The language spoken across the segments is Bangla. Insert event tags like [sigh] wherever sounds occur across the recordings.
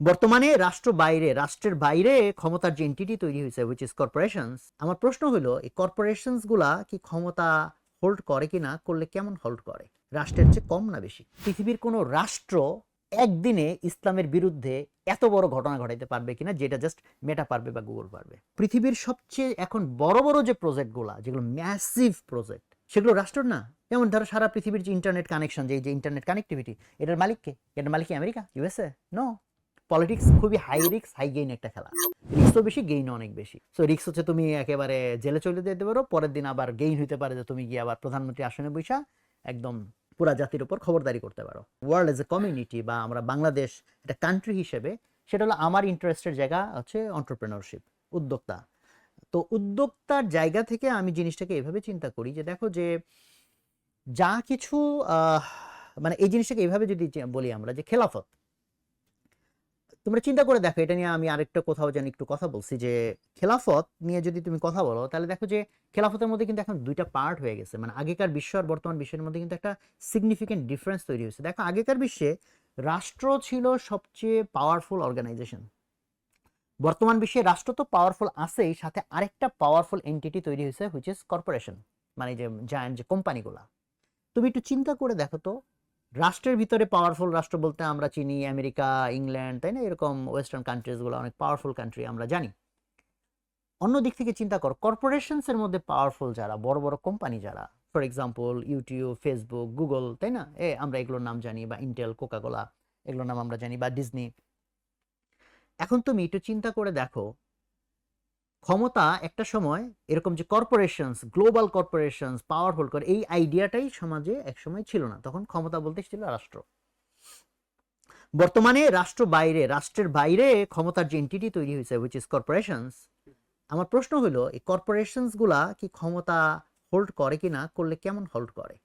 বর্তমানে রাষ্ট্র বাইরে, রাষ্ট্রের বাইরে ক্ষমতার যে এন্টিটি তৈরি হয়েছে উইচ ইজ কর্পোরেশনস আমার প্রশ্ন হলো, এই কর্পোরেশনসগুলা কি ক্ষমতা হোল্ড করে কিনা, করলে কেমন হোল্ড করে? রাষ্ট্রের চেয়ে কম না বেশি? পৃথিবীর কোনো রাষ্ট্র একদিনে ইসলামের বিরুদ্ধে এত বড় ঘটনা ঘটাইতে পারবে কিনা, যেটা জাস্ট মেটা পারবে বা গুগল পারবে? পৃথিবীর সবচেয়ে এখন বড় বড় যে প্রজেক্টগুলা যেগুলো ম্যাসিভ প্রজেক্ট সেগুলো রাষ্ট্র না। যেমন ধরো সারা পৃথিবীর যে ইন্টারনেট কানেকশন যে ইন্টারনেট কানেক্টিভিটি এটার মালিককে এটার মালিক কি আমেরিকা ইউএসএ নো পলিটিক্স খুবই হাই রিক্স হাই গেইন একটা খেলা। রিক্সও বেশি গেইন অনেক বেশি। সো রিক্স হচ্ছে তুমি একেবারে জেলে চলে যেতে পারো, পরের দিন আবার গেইন হইতে পারে যে তুমি গিয়ে আবার প্রধানমন্ত্রী আসনে বৈশা একদম পুরা জাতির উপর খবরদারি করতে পারো। ওয়ার্ল্ড এজ এ কমিউনিটি বা আমরা বাংলাদেশ একটা কান্ট্রি হিসেবে, সেটা হলো আমার ইন্টারেস্টের জায়গা হচ্ছে অন্টারপ্রেনারশিপ উদ্যোক্তা। তো উদ্যোক্তার জায়গা থেকে আমি জিনিসটাকে এভাবে চিন্তা করি যে দেখো যে যা কিছু মানে এই জিনিসটাকে এইভাবে যদি বলি আমরা যে খেলাফত তোমরা চিন্তা করে দেখো, এটা নিয়ে আমি আরেকটা কোথাও জানি একটু কথা বলছি যে, খেলাফত নিয়ে যদি তুমি কথা বলো, তাহলে দেখো যে, খেলাফতের মধ্যে কিন্তু এখন দুইটা পার্ট হয়ে গেছে। মানে আগেকার বিশ্ব আর বর্তমান বিশ্বের মধ্যে কিন্তু একটা সিগনিফিকেন্ট ডিফারেন্স তৈরি হয়েছে। দেখো, আগেকার বিশ্বে রাষ্ট্র ছিল সবচেয়ে পাওয়ারফুল অর্গানাইজেশন বর্তমান বিশ্বে রাষ্ট্র তো পাওয়ারফুল আছেই, সাথে আরেকটা পাওয়ারফুল এন্টিটি তৈরি হয়েছে হুইচ ইজ কর্পোরেশন মানে যে জায়ান্ট যে কোম্পানিগুলা তুমি একটু চিন্তা করে দেখো তো রাষ্ট্রের ভিতরে পাওয়ারফুল রাষ্ট্র বলতে আমরা চিনি আমেরিকা, ইংল্যান্ড, তাই না? এরকম ওয়েস্টার্ন কান্ট্রিজগুলো অনেক পাওয়ারফুল কান্ট্রি আমরা জানি। অন্য দিক থেকে চিন্তা কর এর মধ্যে পাওয়ারফুল যারা, বড় বড় কোম্পানি যারা for example YouTube Facebook Google তাই না? এ, আমরা এগুলোর নাম জানি, বা ইন্টেল কোকাকোলা এগুলোর নাম আমরা জানি, বা ডিজনি এখন তুমি একটু চিন্তা করে দেখো ক্ষমতা একটা সময় এরকম যে কর্পোরেশনস গ্লোবাল কর্পোরেশনস পাওয়ারফুল করে, এই আইডিয়াটাই সমাজে একসময় ছিল না। তখন ক্ষমতা বলতে ছিল রাষ্ট্র। বর্তমানে রাষ্ট্র বাইরে, রাষ্ট্রের বাইরে ক্ষমতার যে এন্টিটি তৈরি হয়েছে উইচ ইজ কর্পোরেশনস আমার প্রশ্ন হলো, এই কর্পোরেশনসগুলা কি ক্ষমতা হোল্ড করে কিনা, করলে কেমন হোল্ড করে?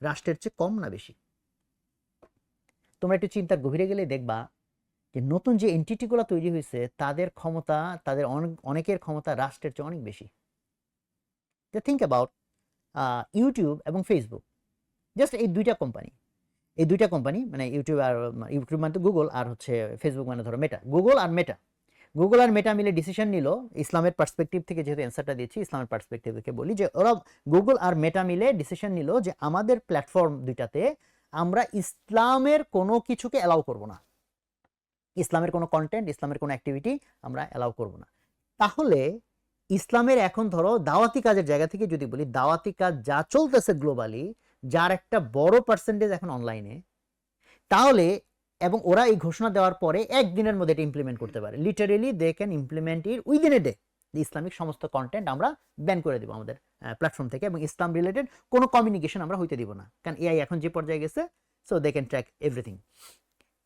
রাষ্ট্রের চেয়ে কম না বেশি? তোমরা একটু চিন্তার গভীরে গেলে দেখবা যে নতুন যে এন্টিটিগুলো তৈরি হয়েছে তাদের ক্ষমতা, তাদের অনেক- অনেকের ক্ষমতা রাষ্ট্রের চেয়ে অনেক বেশি। থিঙ্ক অ্যাবাউট ইউটিউব এবং ফেসবুক জাস্ট এই দুইটা কোম্পানি এই দুইটা কোম্পানি মানে ইউটিউব আর ইউটিউব মানে তো গুগল আর হচ্ছে ফেসবুক মানে ধরো মেটা গুগল আর মেটা গুগল আর মেটা মিলে ডিসিশন নিল ইসলামের পার্সপেক্টিভ থেকে যেহেতু অ্যান্সারটা দিচ্ছি ইসলামের পার্সপেক্টিভ থেকে বলি যে ওরা গুগল আর মেটা মিলে ডিসিশন নিল যে আমাদের প্ল্যাটফর্ম দুইটাতে আমরা ইসলামের কোনো কিছুকে অ্যালাউ করব না। ইসলামের কোনো কন্টেন্ট ইসলামের কোনো অ্যাক্টিভিটি আমরা অ্যালাউ করব না। তাহলে ইসলামের এখন ধরো দাওয়াতি কাজের জায়গা থেকে যদি বলি, দাওয়াতি কাজ যা চলতেছে গ্লোবালি যার একটা বড় পার্সেন্টেজ এখন অনলাইনে তাহলে এবং ওরা এই ঘোষণা দেওয়ার পরে একদিনের মধ্যে এটা ইমপ্লিমেন্ট করতে পারে। Literally they can implement it within a day Islamic সমস্ত কন্টেন্ট আমরা ব্যান করে দেবো আমাদের প্ল্যাটফর্ম থেকে এবং ইসলাম রিলেটেড কোনো কমিউনিকেশন আমরা হইতে দিব না। কারণ এআই এখন যে পর্যায়ে গেছে so they can track everything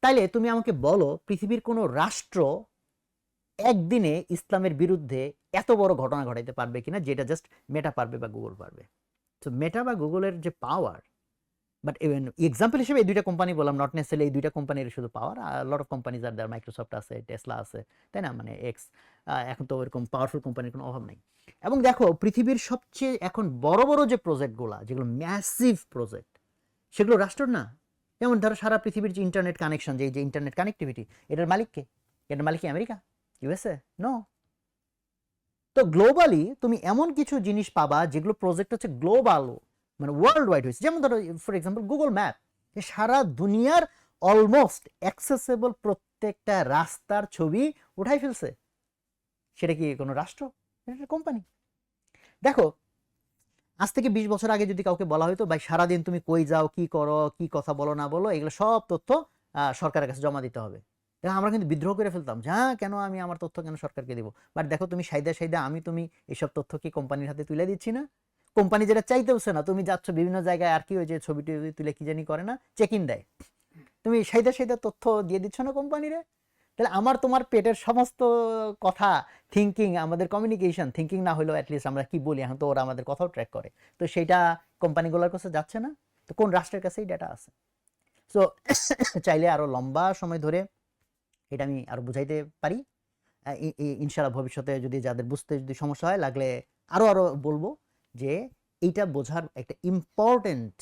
তাইলে তুমি আমাকে বলো, পৃথিবীর কোনো রাষ্ট্র একদিনে ইসলামের বিরুদ্ধে এত বড় ঘটনা ঘটাইতে পারবে কিনা, যেটা জাস্ট মেটা পারবে বা গুগল পারবে? তো মেটা বা গুগলের যে পাওয়ার বাট ইভেন এক্সাম্পল হিসেবে এই দুইটা কোম্পানি বললাম নট নেসেলি এই দুইটা কোম্পানির শুধু power lot of companies R there Microsoft আছে টেসলা আছে, তাই না? মানে এক্স এখন তো ওইরকম পাওয়ারফুল কোম্পানির কোনো অভাব নেই। এবং দেখো, পৃথিবীর সবচেয়ে এখন বড় বড় যে প্রজেক্টগুলা যেগুলো ম্যাসিভ প্রজেক্ট সেগুলো রাষ্ট্র না যেমন ধরো সারা পৃথিবীর যে ইন্টারনেট কানেকশন যে যে ইন্টারনেট কানেক্টিভিটি এটার মালিক কে? এটার মালিক আমেরিকা? ইউএসএ নো তো গ্লোবালি তুমি এমন কিছু জিনিস পাবা যেগুলো প্রজেক্ট হচ্ছে গ্লোবাল মানে ওয়ার্ল্ড ওয়াইড হয়েছে। যেমন ধরো ফর এক্সাম্পল গুগল ম্যাপ সারা দুনিয়ার অলমোস্ট অ্যাক্সেসেবল প্রত্যেকটা রাস্তার ছবি উঠাই ফেলছে। সেটা কি কোনো রাষ্ট্র? এটা কোম্পানি দেখো আজ থেকে বিশ বছর আগে যদি কাউকে বলা হতো ভাই, সারাদিন তুমি কই যাও, কি করো, কি কথা বলো, না বলো, এগুলো সব তথ্য সরকারের কাছে জমা দিতে হবে। আমরা কিন্তু বিদ্রোহ করে ফেলতাম। যে, কেন আমি আমার তথ্য কেন সরকারকে দিব? বাট দেখো, তুমি সাইদা সাইদা আমি, তুমি এসব তথ্য কি কোম্পানির হাতে তুলে দিচ্ছি না? কোম্পানি যেটা চাইতেওছে না, তুমি যাচ্ছ বিভিন্ন জায়গায়, আর কি ওই যে ছবিটি তুলে কি জানি করে না? চেক ইন দেয়। তুমি সাইদা সাইদা তথ্য দিয়ে দিচ্ছ না কোম্পানিরে? তাহলে আমার তোমার পেটের সমস্ত কথা থিঙ্কিং আমাদের কমিউনিকেশন থিঙ্কিং না হলেও অ্যাটলিস্ট আমরা কি বলি? এখন তো ওরা আমাদের কথাও ট্র্যাক করে। তো সেইটা কোম্পানিগুলোর কাছে যাচ্ছে না? তো কোন রাষ্ট্রের কাছেই ডেটা আছে? সো [coughs] চাইলে আরও লম্বা সময় ধরে এটা আমি আরও বুঝাইতে পারি। আহ, ই- ই- ইনশাআল্লাহ ভবিষ্যতে যদি যাদের বুঝতে যদি সমস্যা হয় লাগলে আরও আরও বলব যে এইটা বোঝার একটা ইম্পর্টেন্ট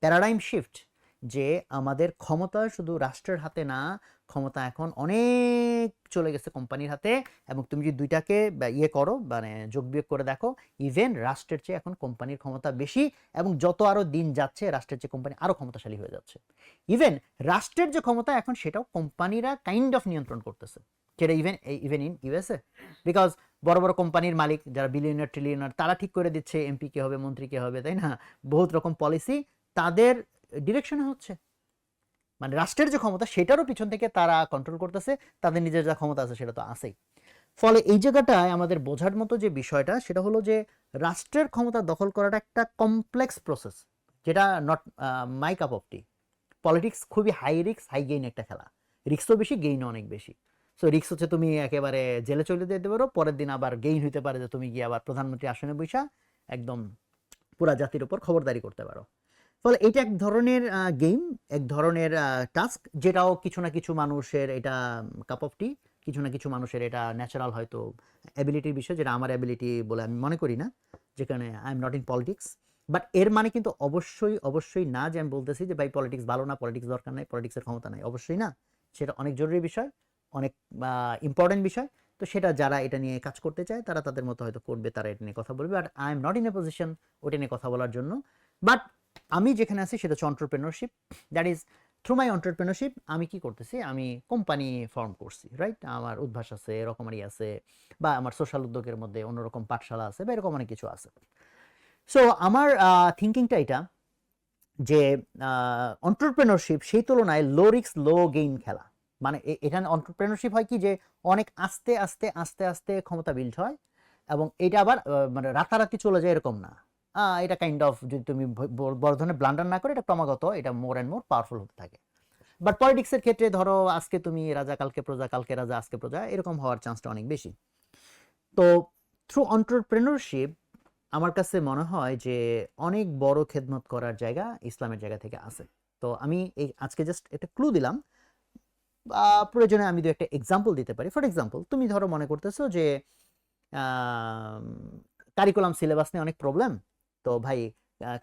প্যারাডাইম শিফট যে আমাদের ক্ষমতা শুধু রাষ্ট্রের হাতে না, ক্ষমতা এখন অনেক চলে গেছে কোম্পানির হাতে এবং তুমি যদি দুইটাকে ইয়ে করো মানে যোগ বিয়োগ করে দেখো ইভেন রাষ্ট্রের চেয়ে এখন কোম্পানির ক্ষমতা বেশি এবং যত আরও দিন যাচ্ছে, রাষ্ট্রের চেয়ে কোম্পানি আরও ক্ষমতাশালী হয়ে যাচ্ছে। ইভেন রাষ্ট্রের যে ক্ষমতা এখন সেটাও কোম্পানিরা কাইন্ড অফ নিয়ন্ত্রণ করতেছে। সেটা even even in USA because বড় বড় কোম্পানির মালিক যারা বিলিয়নার ট্রিলিয়নার তারা ঠিক করে দিচ্ছে এমপি কে হবে, মন্ত্রী কে হবে, তাই না? বহুত রকম পলিসি তাদের ডিরেকশনে হচ্ছে। মানে রাষ্ট্রের যে ক্ষমতা, সেটারও পিছন থেকে তারা কন্ট্রোল করতেছে, তাদের নিজের যা ক্ষমতা আছে সেটা তো আছেই। ফলে এই জায়গাটায় আমাদের বোঝার মতো যে বিষয়টা, সেটা হলো যে রাষ্ট্রের ক্ষমতা দখল করাটা একটা কমপ্লেক্স প্রসেস যেটা not my cup of tea politics খুবই হাই রিক্স হাই গেইন একটা খেলা। রিক্সও বেশি গেইনও অনেক বেশি। সো রিক্স হচ্ছে তুমি একেবারে জেলে চলে যেতে পারো, পরের দিন আবার গেইন হইতে পারে যে তুমি গিয়ে আবার প্রধানমন্ত্রী আসনে বৈশা একদম পুরা জাতির উপর খবরদারি করতে পারো। ফলে এটা এক ধরনের গেম এক ধরনের টাস্ক যেটাও কিছু না কিছু মানুষের এটা কাপ অফ টি কিছু না কিছু মানুষের এটা ন্যাচারাল হয়তো অ্যাবিলিটির বিষয়, যেটা আমার অ্যাবিলিটি বলে আমি মনে করি না, যেখানে I am not in politics but এর মানে কিন্তু অবশ্যই অবশ্যই না যে আমি বলতেছি যে, ভাই পলিটিক্স ভালো না পলিটিক্স দরকার নাই পলিটিক্সের ক্ষমতা নাই। অবশ্যই না। সেটা অনেক জরুরি বিষয়, অনেক ইম্পর্টেন্ট বিষয়। তো সেটা যারা এটা নিয়ে কাজ করতে চায়, তারা তাদের মতো হয়তো করবে, তারা এটা নিয়ে কথা বলবে। But I am not in a position ওটা নিয়ে কথা বলার জন্য। বাট আমি যেখানে আছি সেটা হচ্ছে entrepreneurship that is through my entrepreneurship আমি কি করতেছি? আমি কোম্পানি ফর্ম করছি রাইট আমার উদ্ভাস আছে রকমারি আছে, বা আমার সোশ্যাল উদ্যোগের মধ্যে অন্যরকম পাঠশালা আছে, বা এরকম অনেক কিছু আছে। সো আমার থিঙ্কিংটা এটা যে অন্টারপ্রেনারশিপ সেই তুলনায় লো রিক্স লো গেইন খেলা। মানে এখানে অন্টারপ্রেনারশিপ হয় কি যে, অনেক আস্তে আস্তে আস্তে আস্তে ক্ষমতা বিল্ড হয় এবং এটা আবার মানে রাতারাতি চলে যায় এরকম না। এটা কাইন্ড অফ যদি তুমি বড় ধরনের ব্লান্ডার না করে এটা ক্রমাগত এটা মোর অ্যান্ড মোর পাওয়ারফুল হতে থাকে। বাট পলিটিক্সের ক্ষেত্রে ধরো আজকে তুমি রাজা, কালকে প্রজা, কালকে রাজা, আজকে প্রজা এরকম হওয়ার চান্সটা অনেক বেশি। তো থ্রু অন্টারপ্রেনারশিপ আমার কাছে মনে হয় যে অনেক বড় খেদমত করার জায়গা ইসলামের জায়গা থেকে আছে। তো আমি এই আজকে জাস্ট একটা ক্লু দিলাম। প্রয়োজনে আমি দু একটা এক্সাম্পল দিতে পারি। ফর এক্সাম্পল তুমি ধরো মনে করতেছো যে কারিকুলাম সিলেবাস নিয়ে অনেক প্রবলেম তো ভাই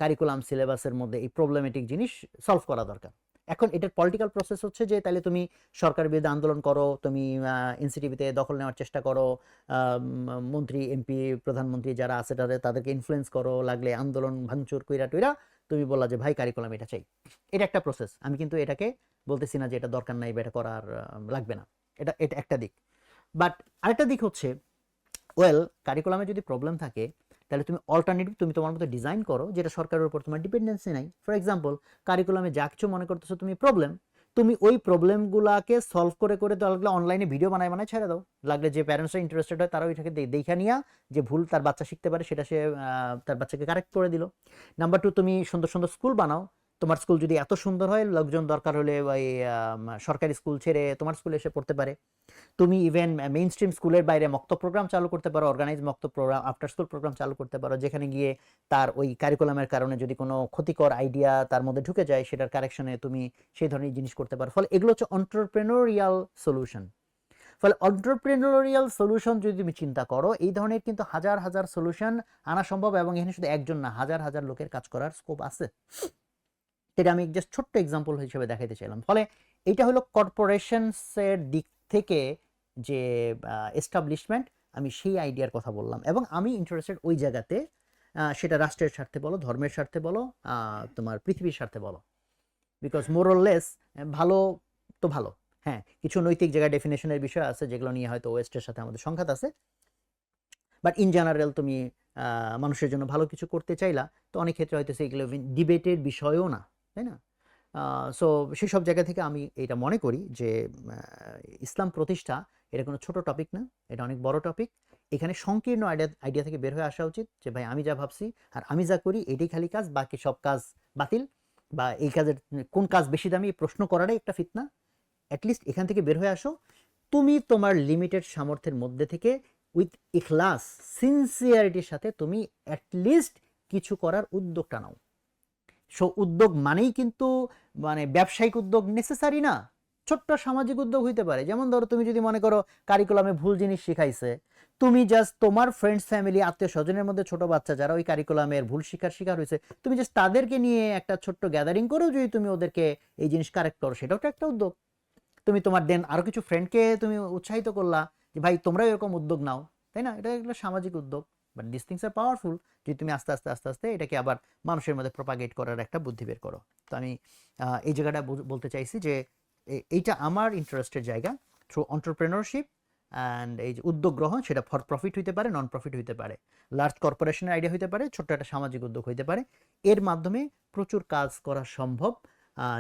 কারিকুলাম সিলেবাসের মধ্যে এই প্রবলেমেটিক জিনিস সলভ করা দরকার। এখন এটার পলিটিক্যাল প্রসেস হচ্ছে যে তাহলে তুমি সরকার বিরুদ্ধে আন্দোলন করো, তুমি এনসিটিভিতে দখল নেওয়ার চেষ্টা করো মন্ত্রী এমপি প্রধানমন্ত্রী যারা আছে তাদের, তাদেরকে ইনফ্লুয়েন্স করো, লাগলে আন্দোলন ভাঙচুর কইরা টুইরা তুমি বললা যে, ভাই কারিকুলাম এটা চাই। এটা একটা প্রসেস আমি কিন্তু এটাকে বলতেছি না যে, এটা দরকার নাই বা এটা করার লাগবে না। এটা এটা একটা দিক। বাট আরেকটা দিক হচ্ছে ওয়েল কারিকুলামে যদি প্রবলেম থাকে তাহলে তুমি অল্টারনেটিভ তুমি তোমার মতো ডিজাইন করো যেটা সরকারের উপর তোমার ডিপেন্ডেন্সি নাই। ফর এক্সাম্পল কারিকুলামে যা কিছু মনে করতেছো তুমি প্রবলেম তুমি ওই প্রবলেমগুলোকে সলভ করে করে তো লাগলে অনলাইনে ভিডিও বানায় বানায় ছেড়ে দাও। লাগলে যে প্যারেন্টসরা ইন্টারেস্টেড হয় তারা ওইটাকে দেখে নিয়া যে ভুল তার বাচ্চা শিখতে পারে সেটা সে তার বাচ্চাকে কারেক্ট করে দিল। নাম্বার টু তুমি সুন্দর সুন্দর স্কুল বানাও। তোমার স্কুল যদি এত সুন্দর হয়, লোকজন দরকার হলে ওই সরকারি স্কুল ছেড়ে তোমার স্কুলে এসে পড়তে পারে। তুমি ইভেন মেইন স্ট্রিম স্কুলের বাইরে মক্ত প্রোগ্রাম চালু করতে পারো organise mock programme after school programme চালু করতে পারো, যেখানে গিয়ে তার ওই কারিকুলামের কারণে যদি কোনো ক্ষতিকর আইডিয়া তার মধ্যে ঢুকে যায়, সেটার কারেকশনে তুমি সেই ধরনের জিনিস করতে পারো। ফলে এগুলো হচ্ছে অন্টারপ্রেনোরিয়াল সলিউশন ফলে অন্টারপ্রেনোরিয়াল সলিউশন যদি তুমি চিন্তা করো, এই ধরনের কিন্তু হাজার হাজার সলিউশন আনা সম্ভব এবং এখানে শুধু একজন না, হাজার হাজার লোকের কাজ করার স্কোপ আছে। এটা আমি জাস্ট ছোট্ট এক্সাম্পল হিসেবে দেখাইতে চাইলাম। ফলে এটা হলো কর্পোরেশনসের দিক থেকে যে এস্টাবলিশমেন্ট আমি সেই আইডিয়ার কথা বললাম। এবং আমি ইন্টারেস্টেড ওই জায়গাতে সেটা রাষ্ট্রের স্বার্থে বলো, ধর্মের স্বার্থে বলো তোমার পৃথিবীর স্বার্থে বলো। বিকজ মোরলেস ভালো তো ভালো হ্যাঁ। কিছু নৈতিক জায়গায় ডেফিনেশনের বিষয় আছে, যেগুলো নিয়ে হয়তো ওয়েস্টের সাথে আমাদের সংঘাত আছে। বাট ইন জেনারেল তুমি মানুষের জন্য ভালো কিছু করতে চাইলা, তো অনেক ক্ষেত্রে হয়তো সেগুলো ডিবেটের বিষয়ও না। তাই না? সো সেসব জায়গা থেকে আমি এটা মনে করি যে ইসলাম প্রতিষ্ঠা, এটা কোনো ছোট টপিক না, এটা অনেক বড় টপিক এখানে সংকীর্ণ আইডিয়া আইডিয়া থেকে বের হয়ে আসা উচিত যে, ভাই আমি যা ভাবছি আর আমি যা করি, এটাই খালি কাজ, বাকি সব কাজ বাতিল। বা এই কাজের কোন কাজ বেশি দামি প্রশ্ন করাটাই একটা ফিতনা। অ্যাটলিস্ট এখান থেকে বের হয়ে আসো। তুমি তোমার লিমিটেড সামর্থ্যের মধ্যে থেকে উইথ ইখলাস সিনসিয়ারিটির সাথে তুমি অ্যাটলিস্ট কিছু করার উদ্যোগটা নাও। সো উদ্যোগ মানেই কিন্তু মানে ব্যবসায়িক উদ্যোগ নেসেসারি না। ছোট্ট সামাজিক উদ্যোগ হইতে পারে। যেমন ধরো তুমি যদি মনে করো কারিকুলামে ভুল জিনিস শিখাইছে, তুমি জাস্ট তোমার ফ্রেন্ডস ফ্যামিলি আত্মীয় স্বজনের মধ্যে ছোট বাচ্চা যারা ওই কারিকুলামের ভুল শিকার শিকার হয়েছে, তুমি জাস্ট তাদেরকে নিয়ে একটা ছোট্ট গ্যাদারিং করেও যদি তুমি ওদেরকে এই জিনিস কারেক্ট করো। সেটাও তো একটা উদ্যোগ। তুমি তোমার দেন আরও কিছু ফ্রেন্ডকে তুমি উৎসাহিত করলা যে, ভাই, তোমরাও এরকম উদ্যোগ নাও। তাই না? এটা একটা সামাজিক উদ্যোগ। But this things are powerful যদি তুমি আস্তে আস্তে আস্তে আস্তে এটাকে আবার মানুষের মধ্যে প্রপাগেট করার একটা বুদ্ধি বের করো। তো আমি এই জায়গাটা বলতে চাইছি যে এইটা আমার ইন্টারেস্টের জায়গা থ্রু অন্টারপ্রেনারশিপ অ্যান্ড এই যে উদ্যোগ গ্রহণ, সেটা ফর প্রফিট হইতে পারে নন প্রফিট হইতে পারে। লার্জ কর্পোরেশনের আইডিয়া হইতে পারে, ছোট্ট একটা সামাজিক উদ্যোগ হইতে পারে। এর মাধ্যমে প্রচুর কাজ করা সম্ভব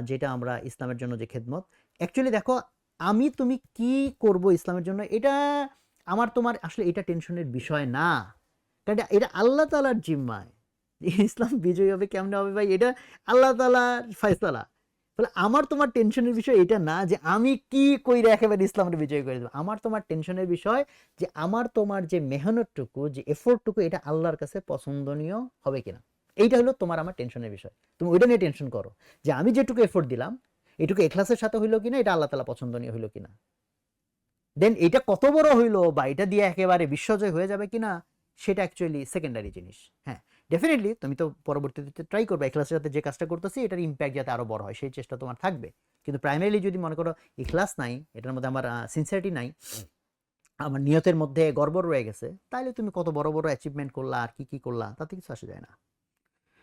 যেটা আমরা ইসলামের জন্য যে খেদমত। অ্যাকচুয়ালি দেখো, আমি তুমি কি করব ইসলামের জন্য, এটা আমার তোমার, আসলে এটা টেনশনের বিষয় না। কারণ এটা- আল্লাহ তালার জিম্মায় ইসলাম বিজয়ী হবে, কেমন হবে ভাই? এটা আল্লাহ তালার ফয়সালা। তাহলে আমার তোমার টেনশনের বিষয় এটা না যে আমি কি কইরা একেবারে ইসলামের বিজয় করে দেবো। আমার তোমার টেনশনের বিষয় যে আমার তোমার যে মেহনতটুকু, যে এফোর্টটুকু এটা আল্লাহর কাছে পছন্দনীয় হবে কিনা। এইটা হলো তোমার আমার টেনশনের বিষয়। তুমি ওইটা নিয়ে টেনশন করো যে আমি যেটুকু এফোর্ট দিলাম, এটুকু এখলাসের সাথে হইল কিনা, এটা আল্লাহ তালা পছন্দনীয় হইল কিনা। দেন এটা কত বড় হইল বা এটা দিয়ে একেবারে বিশ্বজয় হয়ে যাবে কিনা সেটা অ্যাকচুয়ালি সেকেন্ডারি জিনিস। হ্যাঁ ডেফিনেটলি তুমি তো পরবর্তীতে ট্রাই করবে এখলাসের সাথে যে কাজটা করতেছি এটার ইম্প্যাক্ট যাতে আরও বড় হয় সেই চেষ্টা তোমার থাকবে। কিন্তু প্রাইমারিলি যদি মনে করো ক্লাস নাই এটার মধ্যে আমার সিনসিয়ারিটি নাই আমার নিয়তের মধ্যে গর্ব রয়ে গেছে তাইলে তুমি কত বড় বড় অ্যাচিভমেন্ট করলা আর কি কি করলা তাতে কিছু আসা যায় না।